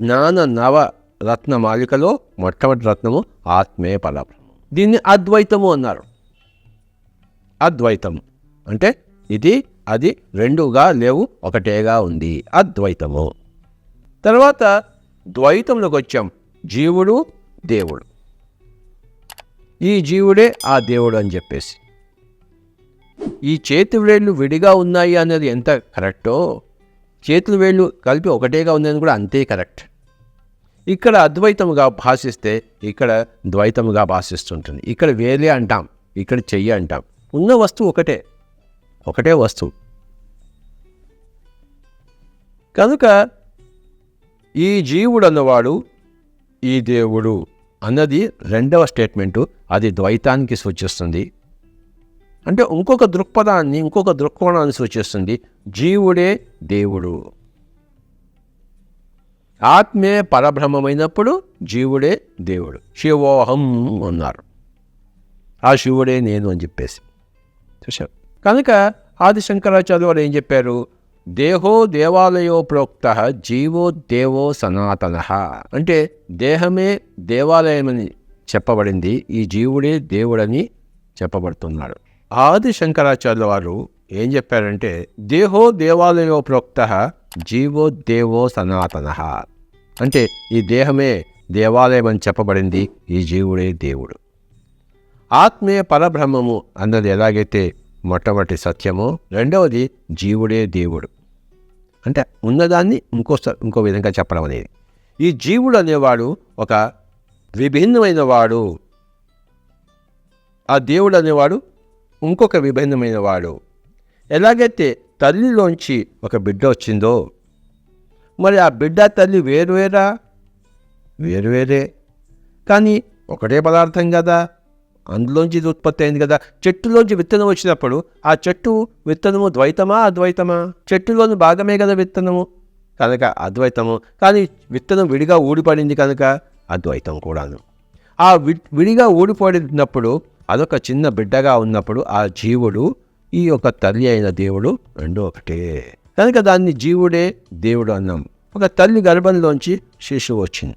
జ్ఞాన నవ రత్న మాలికలో మొట్టమొదటి రత్నము ఆత్మే పరబ్రహ్మం దీన్ని అద్వైతము అన్నారు. అద్వైతం అంటే ఇది అది రెండుగా లేవు ఒకటేగా ఉంది. అద్వైతము. తర్వాత ద్వైతంలోకి వచ్చాం. జీవుడు దేవుడు. ఈ జీవుడే ఆ దేవుడు అని చెప్పేసి. ఈ చేతి వేళ్ళు విడిగా ఉన్నాయి అనేది ఎంత కరెక్టో చేతులు వేళ్ళు కలిపి ఒకటేగా ఉందని కూడా అంతే కరెక్ట్. ఇక్కడ అద్వైతముగా భాషిస్తే ఇక్కడ ద్వైతముగా భాషిస్తుంటుంది. ఇక్కడ వేరే అంటాం ఇక్కడ చెయ్యి అంటాం. ఉన్న వస్తువు ఒకటే ఒకటే వస్తువు. కనుక ఈ జీవుడు అన్నవాడు ఈ దేవుడు అన్నది రెండవ స్టేట్మెంటు అది ద్వైతానికి సూచిస్తుంది. అంటే ఇంకొక దృక్పథాన్ని ఇంకొక దృక్కోణాన్ని సూచిస్తుంది. జీవుడే దేవుడు. ఆత్మే పరబ్రహ్మమైనప్పుడు జీవుడే దేవుడు. శివోహం అన్నారు. ఆ శివుడే నేను అని చెప్పేసి. చూశారు? కనుక ఆది శంకరాచార్య వారు ఏం చెప్పారు? దేహో దేవాలయో ప్రోక్త జీవో దేవో సనాతన. అంటే దేహమే దేవాలయమని చెప్పబడింది ఈ జీవుడే దేవుడని చెప్పబడుతున్నాడు. ఆది శంకరాచార్యుల వారు ఏం చెప్పారంటే దేహో దేవాలయో ప్రోక్త జీవో దేవో సనాతన. అంటే ఈ దేహమే దేవాలయం అని చెప్పబడింది ఈ జీవుడే దేవుడు. ఆత్మే పరబ్రహ్మము అన్నది ఎలాగైతే మొట్టమొదటి సత్యమో రెండవది జీవుడే దేవుడు. అంటే ఉన్నదాన్ని ఇంకో ఇంకో విధంగా చెప్పడం అనేది. ఈ జీవుడు అనేవాడు ఒక విభిన్నమైన వాడు ఆ దేవుడు అనేవాడు ఇంకొక విభిన్నమైన వాడు ఎలాగైతే తల్లిలోంచి ఒక బిడ్డ వచ్చిందో మరి ఆ బిడ్డ తల్లి వేరువేరా వేరువేరే కానీ ఒకటే పదార్థం కదా అందులోంచి ఇది ఉత్పత్తి అయింది కదా. చెట్టులోంచి విత్తనం వచ్చినప్పుడు ఆ చెట్టు విత్తనము ద్వైతమా అద్వైతమా? చెట్టులోని భాగమే కదా విత్తనము. కనుక అద్వైతము. కానీ విత్తనం విడిగా ఊడిపడింది కనుక అద్వైతం కూడాను. ఆ వి విడిగా ఊడిపడినప్పుడు అదొక చిన్న బిడ్డగా ఉన్నప్పుడు ఆ జీవుడు ఈ యొక్క తల్లి అయిన దేవుడు రెండు ఒకటే. కనుక దాన్ని జీవుడే దేవుడు అన్నాం. ఒక తల్లి గర్భంలోంచి శిశువు వచ్చింది.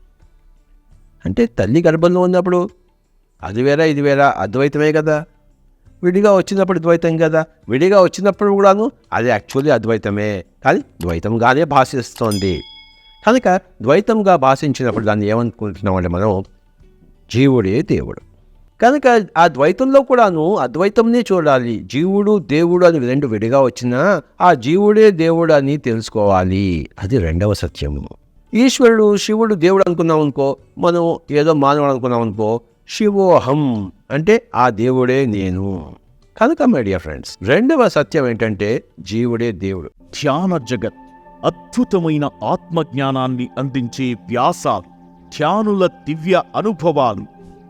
అంటే తల్లి గర్భంలో ఉన్నప్పుడు అది వేరా ఇది వేరా అద్వైతమే కదా. విడిగా వచ్చినప్పుడు ద్వైతం కదా. విడిగా వచ్చినప్పుడు కూడాను అది యాక్చువల్లీ అద్వైతమే. కానీ ద్వైతంగానే భాషిస్తోంది. కనుక ద్వైతంగా భాషించినప్పుడు దాన్ని ఏమనుకుంటున్నామంటే మనం జీవుడే దేవుడు. కనుక ఆ ద్వైతంలో కూడాను అద్వైతంనే చూడాలి. జీవుడు దేవుడు అని రెండు విడిగా వచ్చినా ఆ జీవుడే దేవుడు అని తెలుసుకోవాలి. అది రెండవ సత్యము. ఈశ్వరుడు శివుడు దేవుడు అనుకున్నాం అనుకో మనం ఏదో మానవుడు అనుకున్నాం అనుకో శివోహం అంటే ఆ దేవుడే నేను. కనుక మై డియర్ ఫ్రెండ్స్ రెండవ సత్యం ఏంటంటే జీవుడే దేవుడు. ధ్యాన జగత్ అద్భుతమైన ఆత్మజ్ఞానాన్ని అందించే వ్యాసాలు ధ్యానుల దివ్య అనుభవాలు.